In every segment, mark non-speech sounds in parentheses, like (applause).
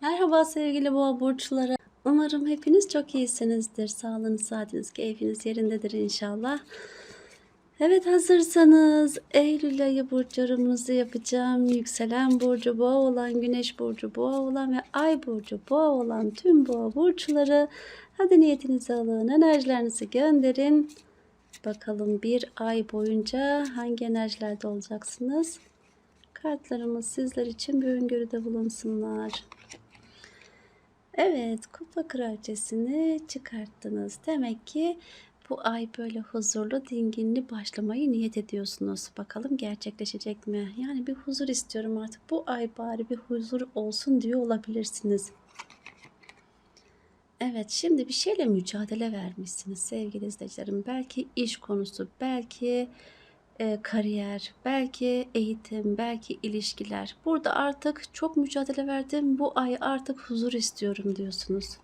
Merhaba sevgili boğa burçları. Umarım hepiniz çok iyisinizdir. Sağlığınız, saatiniz, keyfiniz yerindedir inşallah. Evet hazırsanız Eylül ayı burçlarımızı yapacağım. Yükselen burcu boğa olan, güneş burcu boğa olan ve ay burcu boğa olan tüm boğa burçları. Hadi niyetinizi alın, enerjilerinizi gönderin. Bakalım bir ay boyunca hangi enerjilerde olacaksınız? Kartlarımız sizler için bir öngörüde bulunsunlar. Evet, kupa kraliçesini çıkarttınız. Demek ki bu ay böyle huzurlu, dinginli başlamayı niyet ediyorsunuz. Bakalım gerçekleşecek mi? Yani bir huzur istiyorum artık. Bu ay bari bir huzur olsun diyor olabilirsiniz. Evet, şimdi bir şeyle mücadele vermişsiniz sevgili izleyicilerim. Belki iş konusu, belki e, kariyer, belki eğitim, belki ilişkiler. Burada artık çok mücadele verdim. Bu ay artık huzur istiyorum diyorsunuz.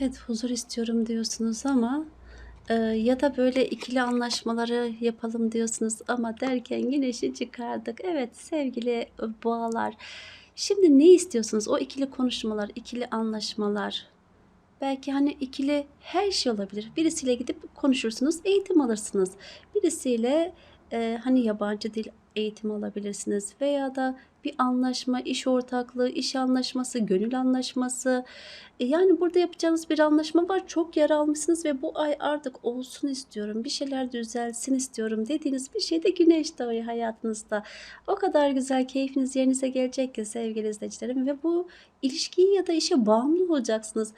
Evet, huzur istiyorum diyorsunuz ama e, ya da böyle ikili anlaşmaları yapalım diyorsunuz ama derken güneşi çıkardık. Evet sevgili boğalar. Şimdi ne istiyorsunuz? O ikili konuşmalar, ikili anlaşmalar, Belki hani ikili her şey olabilir. Birisiyle gidip konuşursunuz, eğitim alırsınız. Birisiyle e, hani yabancı dil eğitimi alabilirsiniz veya da bir anlaşma, iş ortaklığı, iş anlaşması, gönül anlaşması. E, yani burada yapacağınız bir anlaşma var. Çok yer almışsınız ve bu ay artık olsun istiyorum. Bir şeyler düzelsin istiyorum dediğiniz bir şey de güneş doğuyor hayatınızda. O kadar güzel keyfiniz yerinize gelecek ki sevgili izleyicilerim ve bu ilişkiyi ya da işe bağımlı olacaksınız.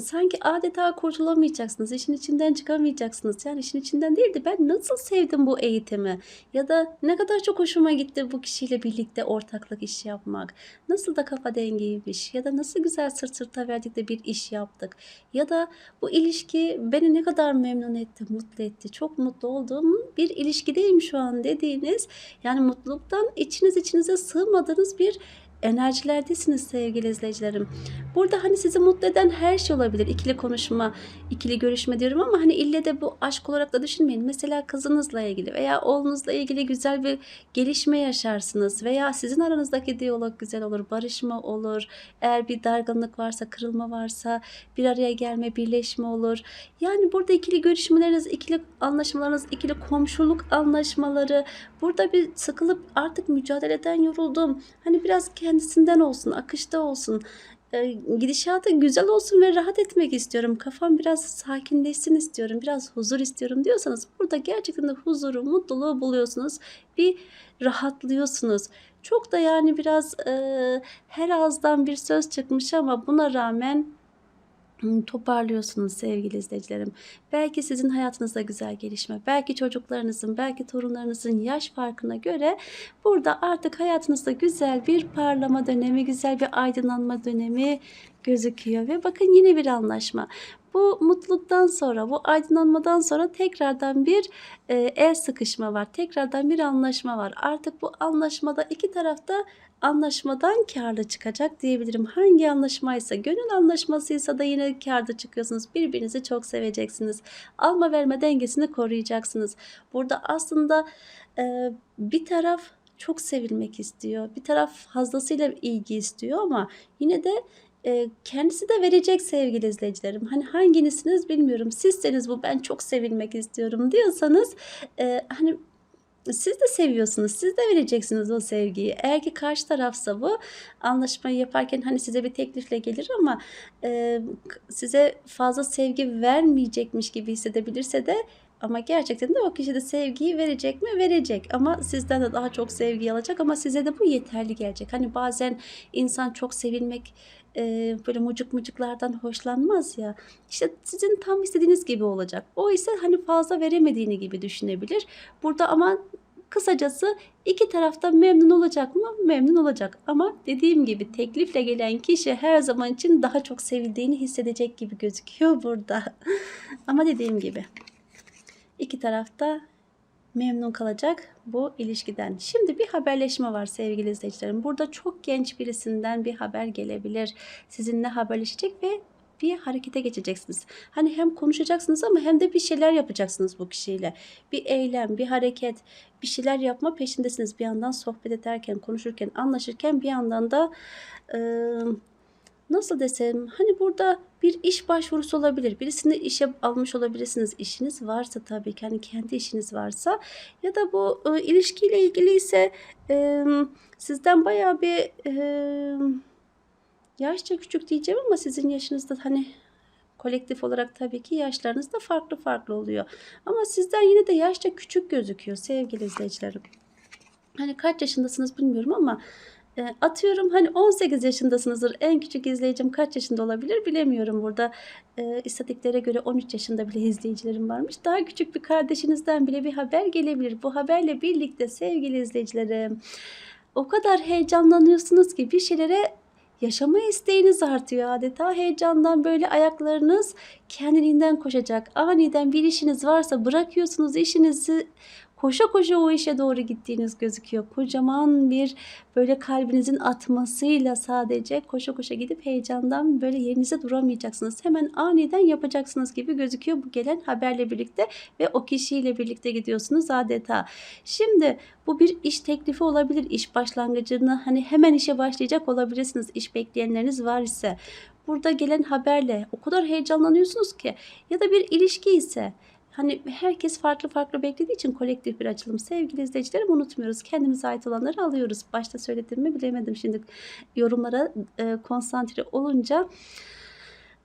Sanki adeta kurtulamayacaksınız. işin içinden çıkamayacaksınız. Yani işin içinden değil de ben nasıl sevdim bu eğitimi ya da ne kadar çok hoşuma gitti bu kişiyle birlikte ortaklık iş yapmak. Nasıl da kafa dengiymiş ya da nasıl güzel sırt sırta verdik de bir iş yaptık. Ya da bu ilişki beni ne kadar memnun etti, mutlu etti. Çok mutlu olduğum bir ilişkideyim şu an dediğiniz yani mutluluktan içiniz içinize sığmadığınız bir enerjilerdesiniz sevgili izleyicilerim. Burada hani sizi mutlu eden her şey olabilir. İkili konuşma, ikili görüşme diyorum ama hani ille de bu aşk olarak da düşünmeyin. Mesela kızınızla ilgili veya oğlunuzla ilgili güzel bir gelişme yaşarsınız veya sizin aranızdaki diyalog güzel olur, barışma olur. Eğer bir dargınlık varsa, kırılma varsa bir araya gelme, birleşme olur. Yani burada ikili görüşmeleriniz, ikili anlaşmalarınız, ikili komşuluk anlaşmaları. Burada bir sıkılıp artık mücadeleden yoruldum. Hani biraz kendisinden olsun, akışta olsun e, gidişatı güzel olsun ve rahat etmek istiyorum. Kafam biraz sakinleşsin istiyorum. Biraz huzur istiyorum diyorsanız burada gerçekten de huzuru, mutluluğu buluyorsunuz. Bir rahatlıyorsunuz. Çok da yani biraz e, her ağızdan bir söz çıkmış ama buna rağmen toparlıyorsunuz sevgili izleyicilerim. Belki sizin hayatınızda güzel gelişme, belki çocuklarınızın, belki torunlarınızın yaş farkına göre burada artık hayatınızda güzel bir parlama dönemi, güzel bir aydınlanma dönemi gözüküyor ve bakın yine bir anlaşma. Bu mutluluktan sonra, bu aydınlanmadan sonra tekrardan bir e, el sıkışma var. Tekrardan bir anlaşma var. Artık bu anlaşmada iki tarafta anlaşmadan karlı çıkacak diyebilirim. Hangi anlaşmaysa, gönül anlaşmasıysa da yine karda çıkıyorsunuz. Birbirinizi çok seveceksiniz. Alma verme dengesini koruyacaksınız. Burada aslında e, bir taraf çok sevilmek istiyor. Bir taraf fazlasıyla ilgi istiyor ama yine de e, kendisi de verecek sevgili izleyicilerim. Hani hanginizsiniz bilmiyorum. Sizseniz bu ben çok sevilmek istiyorum diyorsanız e, hani siz de seviyorsunuz. Siz de vereceksiniz o sevgiyi. Eğer ki karşı tarafsa bu anlaşmayı yaparken hani size bir teklifle gelir ama e, size fazla sevgi vermeyecekmiş gibi hissedebilirse de ama gerçekten de o kişi de sevgiyi verecek mi? Verecek. Ama sizden de daha çok sevgi alacak ama size de bu yeterli gelecek. Hani bazen insan çok sevilmek e, böyle mucuk mucuklardan hoşlanmaz ya. İşte sizin tam istediğiniz gibi olacak. O ise hani fazla veremediğini gibi düşünebilir. Burada ama kısacası iki tarafta memnun olacak mı? Memnun olacak. Ama dediğim gibi teklifle gelen kişi her zaman için daha çok sevildiğini hissedecek gibi gözüküyor burada. (laughs) ama dediğim gibi iki tarafta memnun kalacak bu ilişkiden. Şimdi bir haberleşme var sevgili izleyicilerim. Burada çok genç birisinden bir haber gelebilir. Sizinle haberleşecek ve bir harekete geçeceksiniz. Hani hem konuşacaksınız ama hem de bir şeyler yapacaksınız bu kişiyle. Bir eylem, bir hareket, bir şeyler yapma peşindesiniz. Bir yandan sohbet ederken, konuşurken, anlaşırken bir yandan da e, nasıl desem hani burada bir iş başvurusu olabilir. Birisini işe almış olabilirsiniz. İşiniz varsa tabii ki hani kendi işiniz varsa ya da bu e, ilişkiyle ilgili ise e, sizden bayağı bir e, yaşça küçük diyeceğim ama sizin yaşınızda hani kolektif olarak tabii ki yaşlarınız da farklı farklı oluyor. Ama sizden yine de yaşça küçük gözüküyor sevgili izleyicilerim. Hani kaç yaşındasınız bilmiyorum ama atıyorum hani 18 yaşındasınızdır. En küçük izleyicim kaç yaşında olabilir bilemiyorum burada. E, istatistiklere göre 13 yaşında bile izleyicilerim varmış. Daha küçük bir kardeşinizden bile bir haber gelebilir. Bu haberle birlikte sevgili izleyicilerim o kadar heyecanlanıyorsunuz ki bir şeylere yaşama isteğiniz artıyor adeta heyecandan böyle ayaklarınız kendiliğinden koşacak. Aniden bir işiniz varsa bırakıyorsunuz işinizi koşa koşa o işe doğru gittiğiniz gözüküyor. Kocaman bir böyle kalbinizin atmasıyla sadece koşa koşa gidip heyecandan böyle yerinize duramayacaksınız. Hemen aniden yapacaksınız gibi gözüküyor bu gelen haberle birlikte ve o kişiyle birlikte gidiyorsunuz adeta. Şimdi bu bir iş teklifi olabilir. İş başlangıcını hani hemen işe başlayacak olabilirsiniz. İş bekleyenleriniz var ise burada gelen haberle o kadar heyecanlanıyorsunuz ki ya da bir ilişki ise Hani herkes farklı farklı beklediği için kolektif bir açılım. Sevgili izleyicilerim unutmuyoruz. Kendimize ait olanları alıyoruz. Başta söylediğimi bilemedim şimdi yorumlara e, konsantre olunca.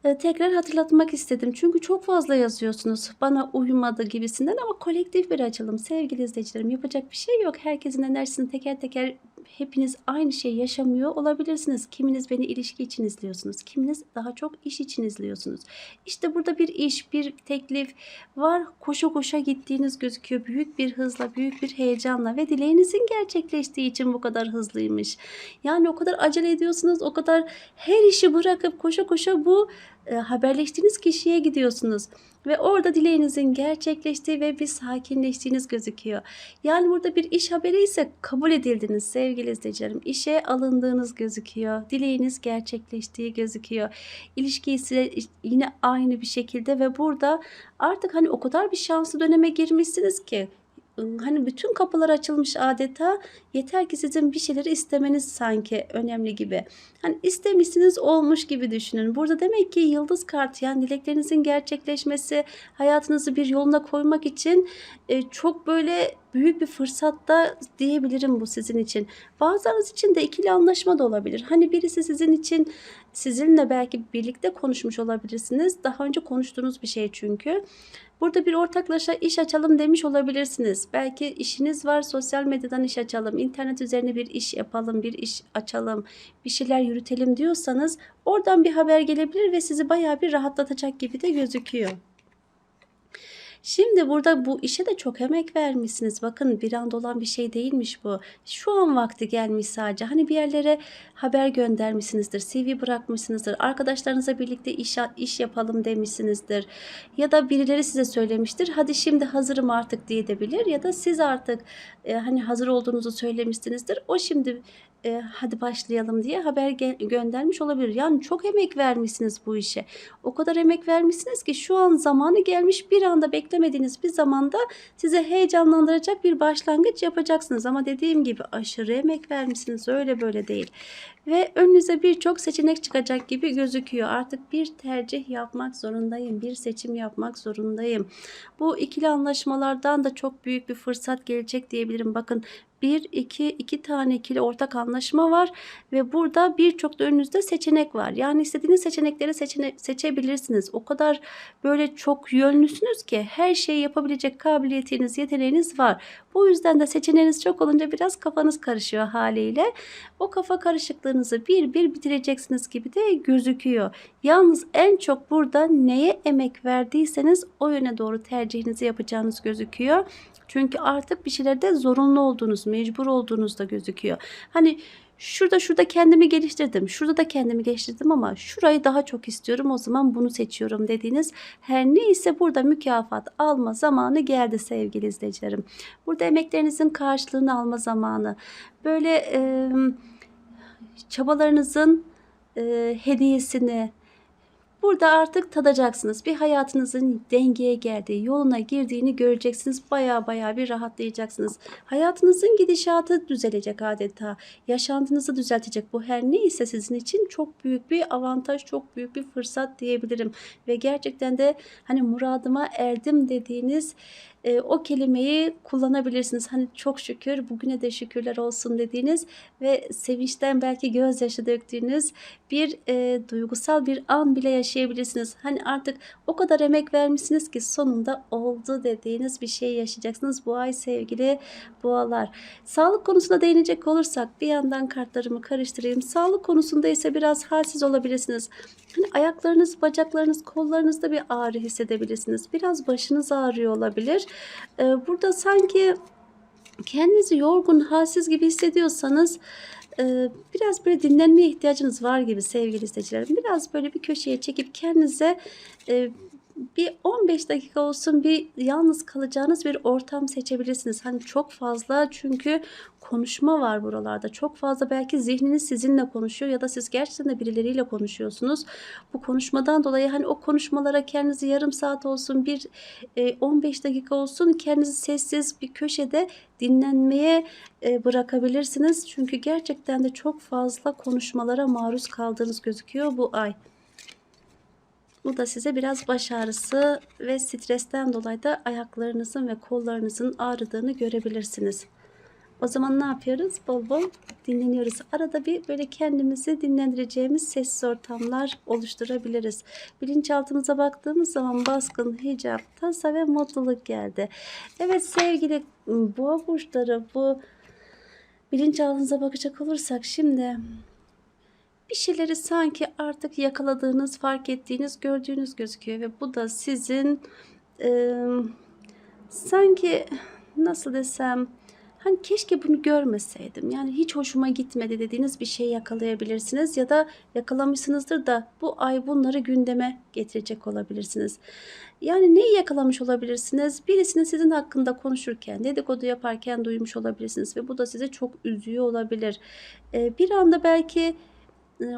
E, tekrar hatırlatmak istedim. Çünkü çok fazla yazıyorsunuz. Bana uyumadı gibisinden ama kolektif bir açılım. Sevgili izleyicilerim yapacak bir şey yok. Herkesin enerjisini teker teker hepiniz aynı şeyi yaşamıyor olabilirsiniz. Kiminiz beni ilişki için izliyorsunuz. Kiminiz daha çok iş için izliyorsunuz. İşte burada bir iş, bir teklif var. Koşa koşa gittiğiniz gözüküyor. Büyük bir hızla, büyük bir heyecanla ve dileğinizin gerçekleştiği için bu kadar hızlıymış. Yani o kadar acele ediyorsunuz, o kadar her işi bırakıp koşa koşa bu e, haberleştiğiniz kişiye gidiyorsunuz ve orada dileğinizin gerçekleştiği ve bir sakinleştiğiniz gözüküyor. Yani burada bir iş haberi ise kabul edildiniz sevgili izleyicilerim. İşe alındığınız gözüküyor. Dileğiniz gerçekleştiği gözüküyor. İlişki ise yine aynı bir şekilde ve burada artık hani o kadar bir şanslı döneme girmişsiniz ki hani bütün kapılar açılmış adeta yeter ki sizin bir şeyleri istemeniz sanki önemli gibi. Hani istemişsiniz olmuş gibi düşünün. Burada demek ki yıldız kartı yani dileklerinizin gerçekleşmesi hayatınızı bir yoluna koymak için e, çok böyle büyük bir fırsat da diyebilirim bu sizin için. Bazılarınız için de ikili anlaşma da olabilir. Hani birisi sizin için sizinle belki birlikte konuşmuş olabilirsiniz. Daha önce konuştuğunuz bir şey çünkü. Burada bir ortaklaşa iş açalım demiş olabilirsiniz. Belki işiniz var sosyal medyadan iş açalım, internet üzerine bir iş yapalım, bir iş açalım, bir şeyler yürütelim diyorsanız oradan bir haber gelebilir ve sizi bayağı bir rahatlatacak gibi de gözüküyor. Şimdi burada bu işe de çok emek vermişsiniz. Bakın bir anda olan bir şey değilmiş bu. Şu an vakti gelmiş sadece. Hani bir yerlere haber göndermişsinizdir. CV bırakmışsınızdır. Arkadaşlarınızla birlikte iş, iş yapalım demişsinizdir. Ya da birileri size söylemiştir. Hadi şimdi hazırım artık diyebilir. Ya da siz artık e, hani hazır olduğunuzu söylemişsinizdir. O şimdi e, hadi başlayalım diye haber göndermiş olabilir. Yani çok emek vermişsiniz bu işe. O kadar emek vermişsiniz ki şu an zamanı gelmiş bir anda beklemediğiniz bir zamanda size heyecanlandıracak bir başlangıç yapacaksınız. Ama dediğim gibi aşırı emek vermişsiniz öyle böyle değil. Ve önünüze birçok seçenek çıkacak gibi gözüküyor. Artık bir tercih yapmak zorundayım. Bir seçim yapmak zorundayım. Bu ikili anlaşmalardan da çok büyük bir fırsat gelecek diyebilirim. Bakın 1, 2, 2 tane ikili ortak anlaşma var ve burada birçok da önünüzde seçenek var. Yani istediğiniz seçenekleri seçene seçebilirsiniz. O kadar böyle çok yönlüsünüz ki her şeyi yapabilecek kabiliyetiniz, yeteneğiniz var. Bu yüzden de seçeneğiniz çok olunca biraz kafanız karışıyor haliyle. O kafa karışıklığınızı bir bir bitireceksiniz gibi de gözüküyor. Yalnız en çok burada neye emek verdiyseniz o yöne doğru tercihinizi yapacağınız gözüküyor. Çünkü artık bir şeylerde zorunlu olduğunuz, mecbur olduğunuz da gözüküyor. Hani şurada şurada kendimi geliştirdim, şurada da kendimi geliştirdim ama şurayı daha çok istiyorum o zaman bunu seçiyorum dediğiniz her neyse burada mükafat alma zamanı geldi sevgili izleyicilerim. Burada emeklerinizin karşılığını alma zamanı. Böyle e, çabalarınızın e, hediyesini, Burada artık tadacaksınız. Bir hayatınızın dengeye geldiği, yoluna girdiğini göreceksiniz. Baya baya bir rahatlayacaksınız. Hayatınızın gidişatı düzelecek adeta. Yaşantınızı düzeltecek. Bu her neyse sizin için çok büyük bir avantaj, çok büyük bir fırsat diyebilirim. Ve gerçekten de hani muradıma erdim dediğiniz e, o kelimeyi kullanabilirsiniz. Hani çok şükür bugüne de şükürler olsun dediğiniz ve sevinçten belki gözyaşı döktüğünüz bir e, duygusal bir an bile yaşayabilirsiniz. Hani artık o kadar emek vermişsiniz ki sonunda oldu dediğiniz bir şey yaşayacaksınız bu ay sevgili boğalar. Sağlık konusuna değinecek olursak bir yandan kartlarımı karıştırayım. Sağlık konusunda ise biraz halsiz olabilirsiniz. Hani ayaklarınız, bacaklarınız, kollarınızda bir ağrı hissedebilirsiniz. Biraz başınız ağrıyor olabilir. Ee, burada sanki kendinizi yorgun, halsiz gibi hissediyorsanız e, biraz böyle dinlenmeye ihtiyacınız var gibi sevgili izleyicilerim. Biraz böyle bir köşeye çekip kendinize e, bir 15 dakika olsun bir yalnız kalacağınız bir ortam seçebilirsiniz. Hani çok fazla çünkü konuşma var buralarda. Çok fazla belki zihniniz sizinle konuşuyor ya da siz gerçekten de birileriyle konuşuyorsunuz. Bu konuşmadan dolayı hani o konuşmalara kendinizi yarım saat olsun bir e, 15 dakika olsun kendinizi sessiz bir köşede dinlenmeye e, bırakabilirsiniz. Çünkü gerçekten de çok fazla konuşmalara maruz kaldığınız gözüküyor bu ay. Bu da size biraz baş ağrısı ve stresten dolayı da ayaklarınızın ve kollarınızın ağrıdığını görebilirsiniz. O zaman ne yapıyoruz? Bol bol dinleniyoruz. Arada bir böyle kendimizi dinlendireceğimiz sessiz ortamlar oluşturabiliriz. Bilinçaltımıza baktığımız zaman baskın, hicap, tasa ve mutluluk geldi. Evet sevgili boğa burçları bu bilinçaltınıza bakacak olursak şimdi bir şeyleri sanki artık yakaladığınız, fark ettiğiniz, gördüğünüz gözüküyor ve bu da sizin e, sanki nasıl desem hani keşke bunu görmeseydim. Yani hiç hoşuma gitmedi dediğiniz bir şey yakalayabilirsiniz ya da yakalamışsınızdır da bu ay bunları gündeme getirecek olabilirsiniz. Yani neyi yakalamış olabilirsiniz? Birisini sizin hakkında konuşurken, dedikodu yaparken duymuş olabilirsiniz ve bu da sizi çok üzüyor olabilir. Bir anda belki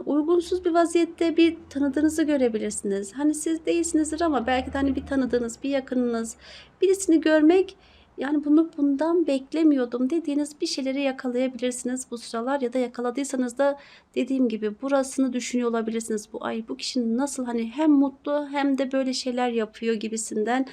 uygunsuz bir vaziyette bir tanıdığınızı görebilirsiniz. Hani siz değilsinizdir ama belki de hani bir tanıdığınız, bir yakınınız, birisini görmek yani bunu bundan beklemiyordum dediğiniz bir şeyleri yakalayabilirsiniz bu sıralar ya da yakaladıysanız da dediğim gibi burasını düşünüyor olabilirsiniz. Bu ay bu kişinin nasıl hani hem mutlu hem de böyle şeyler yapıyor gibisinden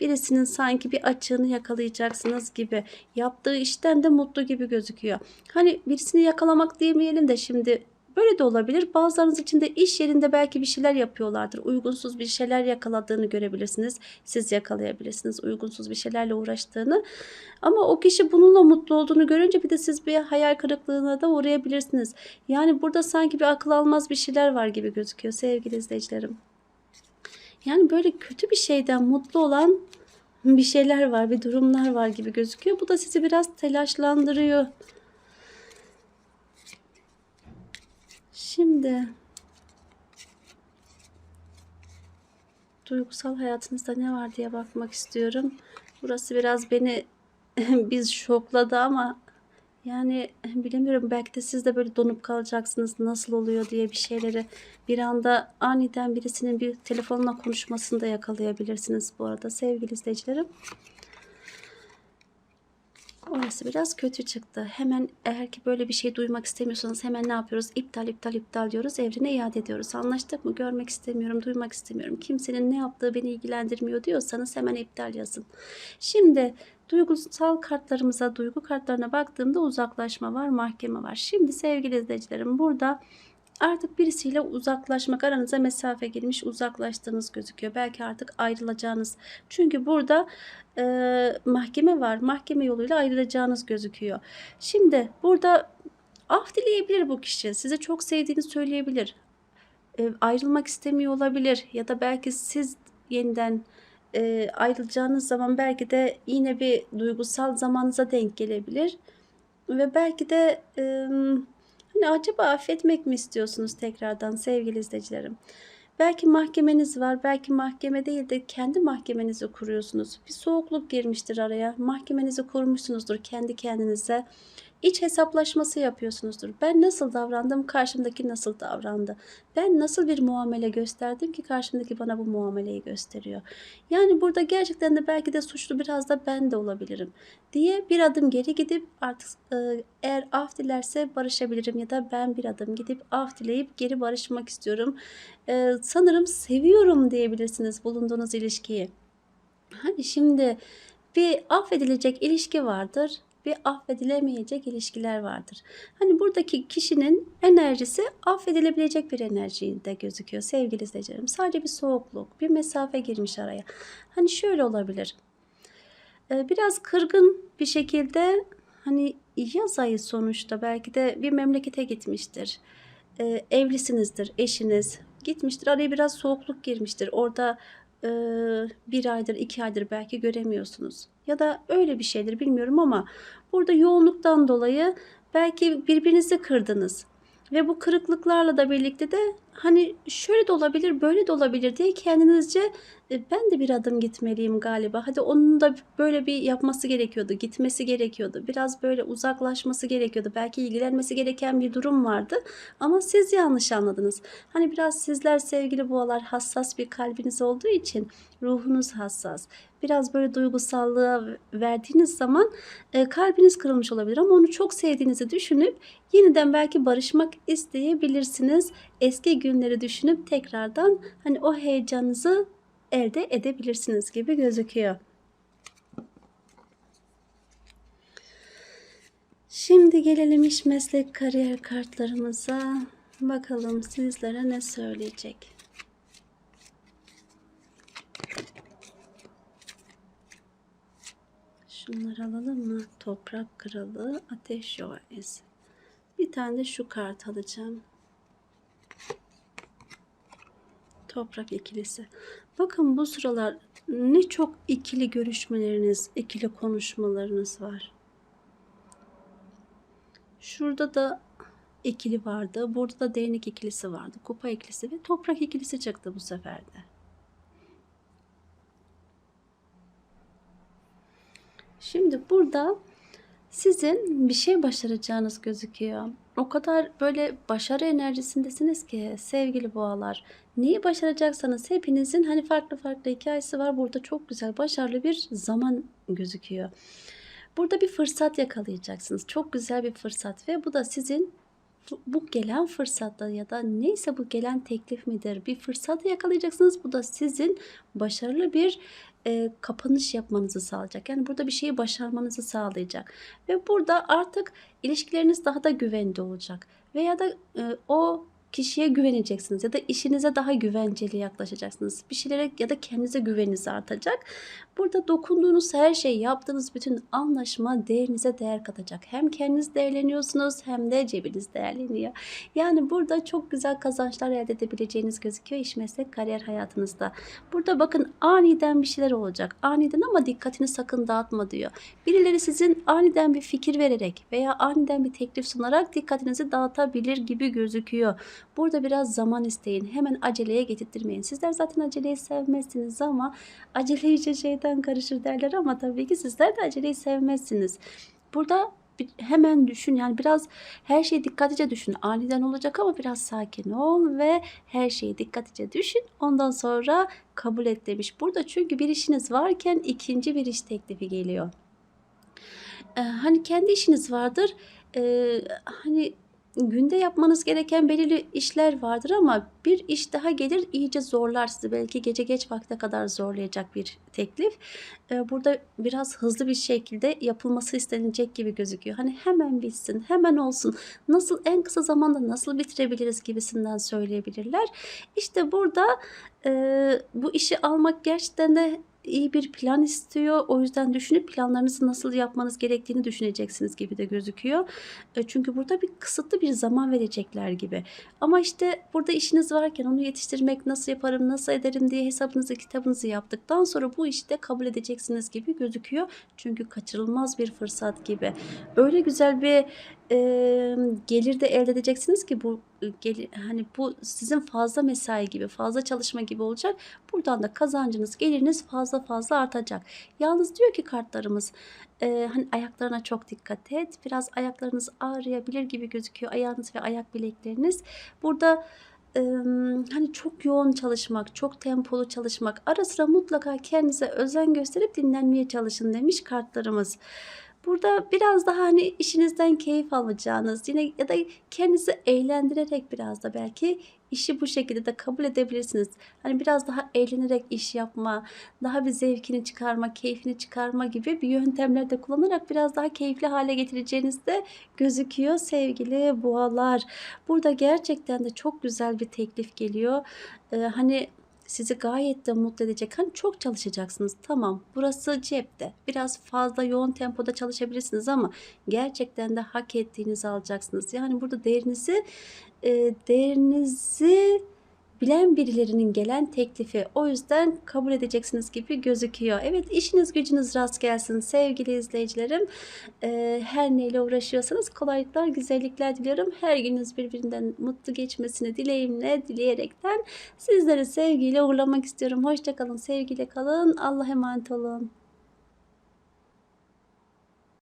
birisinin sanki bir açığını yakalayacaksınız gibi yaptığı işten de mutlu gibi gözüküyor. Hani birisini yakalamak demeyelim de şimdi Böyle de olabilir. Bazılarınız için de iş yerinde belki bir şeyler yapıyorlardır. Uygunsuz bir şeyler yakaladığını görebilirsiniz. Siz yakalayabilirsiniz uygunsuz bir şeylerle uğraştığını. Ama o kişi bununla mutlu olduğunu görünce bir de siz bir hayal kırıklığına da uğrayabilirsiniz. Yani burada sanki bir akıl almaz bir şeyler var gibi gözüküyor sevgili izleyicilerim. Yani böyle kötü bir şeyden mutlu olan bir şeyler var, bir durumlar var gibi gözüküyor. Bu da sizi biraz telaşlandırıyor. Şimdi duygusal hayatınızda ne var diye bakmak istiyorum. Burası biraz beni (laughs) biz şokladı ama yani bilemiyorum belki de siz de böyle donup kalacaksınız nasıl oluyor diye bir şeyleri bir anda aniden birisinin bir telefonla konuşmasını da yakalayabilirsiniz bu arada sevgili izleyicilerim. Orası biraz kötü çıktı. Hemen eğer ki böyle bir şey duymak istemiyorsanız hemen ne yapıyoruz? İptal iptal iptal diyoruz. Evrene iade ediyoruz. Anlaştık mı? Görmek istemiyorum, duymak istemiyorum. Kimsenin ne yaptığı beni ilgilendirmiyor diyorsanız hemen iptal yazın. Şimdi duygusal kartlarımıza, duygu kartlarına baktığımda uzaklaşma var, mahkeme var. Şimdi sevgili izleyicilerim burada artık birisiyle uzaklaşmak aranıza mesafe girmiş uzaklaştığınız gözüküyor. Belki artık ayrılacağınız. Çünkü burada e, mahkeme var. Mahkeme yoluyla ayrılacağınız gözüküyor. Şimdi burada af dileyebilir bu kişi. Size çok sevdiğini söyleyebilir. E, ayrılmak istemiyor olabilir. Ya da belki siz yeniden e, ayrılacağınız zaman belki de yine bir duygusal zamanınıza denk gelebilir. Ve belki de... E, Hani acaba affetmek mi istiyorsunuz tekrardan sevgili izleyicilerim? Belki mahkemeniz var, belki mahkeme değil de kendi mahkemenizi kuruyorsunuz. Bir soğukluk girmiştir araya. Mahkemenizi kurmuşsunuzdur kendi kendinize. İç hesaplaşması yapıyorsunuzdur. Ben nasıl davrandım, karşımdaki nasıl davrandı? Ben nasıl bir muamele gösterdim ki karşımdaki bana bu muameleyi gösteriyor? Yani burada gerçekten de belki de suçlu biraz da ben de olabilirim diye bir adım geri gidip artık e, eğer af dilerse barışabilirim ya da ben bir adım gidip af dileyip geri barışmak istiyorum. E, sanırım seviyorum diyebilirsiniz bulunduğunuz ilişkiyi. Hani şimdi bir affedilecek ilişki vardır, bir affedilemeyecek ilişkiler vardır. Hani buradaki kişinin enerjisi affedilebilecek bir enerjide gözüküyor sevgili izleyicilerim. Sadece bir soğukluk, bir mesafe girmiş araya. Hani şöyle olabilir. Ee, biraz kırgın bir şekilde hani yaz ayı sonuçta belki de bir memlekete gitmiştir. Ee, evlisinizdir, eşiniz gitmiştir. Araya biraz soğukluk girmiştir. Orada e, bir aydır, iki aydır belki göremiyorsunuz. Ya da öyle bir şeydir bilmiyorum ama burada yoğunluktan dolayı belki birbirinizi kırdınız. Ve bu kırıklıklarla da birlikte de hani şöyle de olabilir, böyle de olabilir diye kendinizce e, ben de bir adım gitmeliyim galiba. Hadi onun da böyle bir yapması gerekiyordu, gitmesi gerekiyordu. Biraz böyle uzaklaşması gerekiyordu. Belki ilgilenmesi gereken bir durum vardı ama siz yanlış anladınız. Hani biraz sizler sevgili boğalar hassas bir kalbiniz olduğu için ruhunuz hassas. Biraz böyle duygusallığa verdiğiniz zaman e, kalbiniz kırılmış olabilir ama onu çok sevdiğinizi düşünüp yeniden belki barışmak isteyebilirsiniz. Eski günleri düşünüp tekrardan hani o heyecanınızı elde edebilirsiniz gibi gözüküyor. Şimdi gelelim iş meslek kariyer kartlarımıza. Bakalım sizlere ne söyleyecek. Şunları alalım mı? Toprak kralı, ateş şövalyesi. Bir tane de şu kart alacağım. Toprak ikilisi. Bakın bu sıralar ne çok ikili görüşmeleriniz, ikili konuşmalarınız var. Şurada da ikili vardı. Burada da değnek ikilisi vardı. Kupa ikilisi ve toprak ikilisi çıktı bu sefer de. Şimdi burada sizin bir şey başaracağınız gözüküyor. O kadar böyle başarı enerjisindesiniz ki sevgili boğalar. Neyi başaracaksanız hepinizin hani farklı farklı hikayesi var. Burada çok güzel başarılı bir zaman gözüküyor. Burada bir fırsat yakalayacaksınız. Çok güzel bir fırsat ve bu da sizin bu gelen fırsatta ya da neyse bu gelen teklif midir bir fırsatı yakalayacaksınız. Bu da sizin başarılı bir e, kapanış yapmanızı sağlayacak. Yani burada bir şeyi başarmanızı sağlayacak. Ve burada artık ilişkileriniz daha da güvende olacak. Veya da e, o kişiye güveneceksiniz ya da işinize daha güvenceli yaklaşacaksınız. Bir şeylere ya da kendinize güveniniz artacak. Burada dokunduğunuz her şey, yaptığınız bütün anlaşma değerinize değer katacak. Hem kendiniz değerleniyorsunuz hem de cebiniz değerleniyor. Yani burada çok güzel kazançlar elde edebileceğiniz gözüküyor iş meslek kariyer hayatınızda. Burada bakın aniden bir şeyler olacak. Aniden ama dikkatini sakın dağıtma diyor. Birileri sizin aniden bir fikir vererek veya aniden bir teklif sunarak dikkatinizi dağıtabilir gibi gözüküyor. Burada biraz zaman isteyin. Hemen aceleye getirtmeyin. Sizler zaten aceleyi sevmezsiniz ama acele şeyden karışır derler ama tabii ki sizler de aceleyi sevmezsiniz. Burada hemen düşün yani biraz her şeyi dikkatlice düşün. Aniden olacak ama biraz sakin ol ve her şeyi dikkatlice düşün. Ondan sonra kabul et demiş. Burada çünkü bir işiniz varken ikinci bir iş teklifi geliyor. Ee, hani kendi işiniz vardır. Ee, hani günde yapmanız gereken belirli işler vardır ama bir iş daha gelir iyice zorlar sizi. Belki gece geç vakte kadar zorlayacak bir teklif. Ee, burada biraz hızlı bir şekilde yapılması istenilecek gibi gözüküyor. Hani hemen bitsin, hemen olsun. Nasıl en kısa zamanda nasıl bitirebiliriz gibisinden söyleyebilirler. İşte burada e, bu işi almak gerçekten de iyi bir plan istiyor. O yüzden düşünüp planlarınızı nasıl yapmanız gerektiğini düşüneceksiniz gibi de gözüküyor. E, çünkü burada bir kısıtlı bir zaman verecekler gibi. Ama işte burada işiniz varken onu yetiştirmek nasıl yaparım, nasıl ederim diye hesabınızı, kitabınızı yaptıktan sonra bu işi de kabul edeceksiniz gibi gözüküyor. Çünkü kaçırılmaz bir fırsat gibi. Öyle güzel bir e, gelir de elde edeceksiniz ki bu gelir, hani bu sizin fazla mesai gibi, fazla çalışma gibi olacak. Buradan da kazancınız, geliriniz fazla fazla artacak. Yalnız diyor ki kartlarımız Eee, hani, ayaklarına çok dikkat et. Biraz ayaklarınız ağrıyabilir gibi gözüküyor. Ayağınız ve ayak bilekleriniz. Burada, hani, çok yoğun çalışmak, çok tempolu çalışmak, ara sıra mutlaka kendinize özen gösterip dinlenmeye çalışın demiş kartlarımız. Burada biraz daha, hani, işinizden keyif alacağınız, yine ya da kendinizi eğlendirerek biraz da belki işi bu şekilde de kabul edebilirsiniz. Hani, biraz daha eğlenerek iş yapma, daha bir zevkini çıkarma, keyfini çıkarma gibi bir yöntemler de kullanarak biraz daha keyifli hâle getireceğiniz de gözüküyor sevgili boğalar. Burada gerçekten de çok güzel bir teklif geliyor. Eee, hani, sizi gayet de mutlu edecek. Hani, çok çalışacaksınız. Tamam, burası cepte. Biraz fazla yoğun tempoda çalışabilirsiniz ama gerçekten de hak ettiğinizi alacaksınız. Yani, burada değerinizi, eee, değerinizi bilen birilerinin gelen teklifi. O yüzden kabul edeceksiniz gibi gözüküyor. Evet, işiniz gücünüz rast gelsin sevgili izleyicilerim. Eee, her neyle uğraşıyorsanız kolaylıklar, güzellikler diliyorum. Her gününüz birbirinden mutlu geçmesini dileğimle, dileyerekten sizleri sevgiyle uğurlamak istiyorum. Hoşça kalın, sevgiyle kalın. Allah'a emanet olun.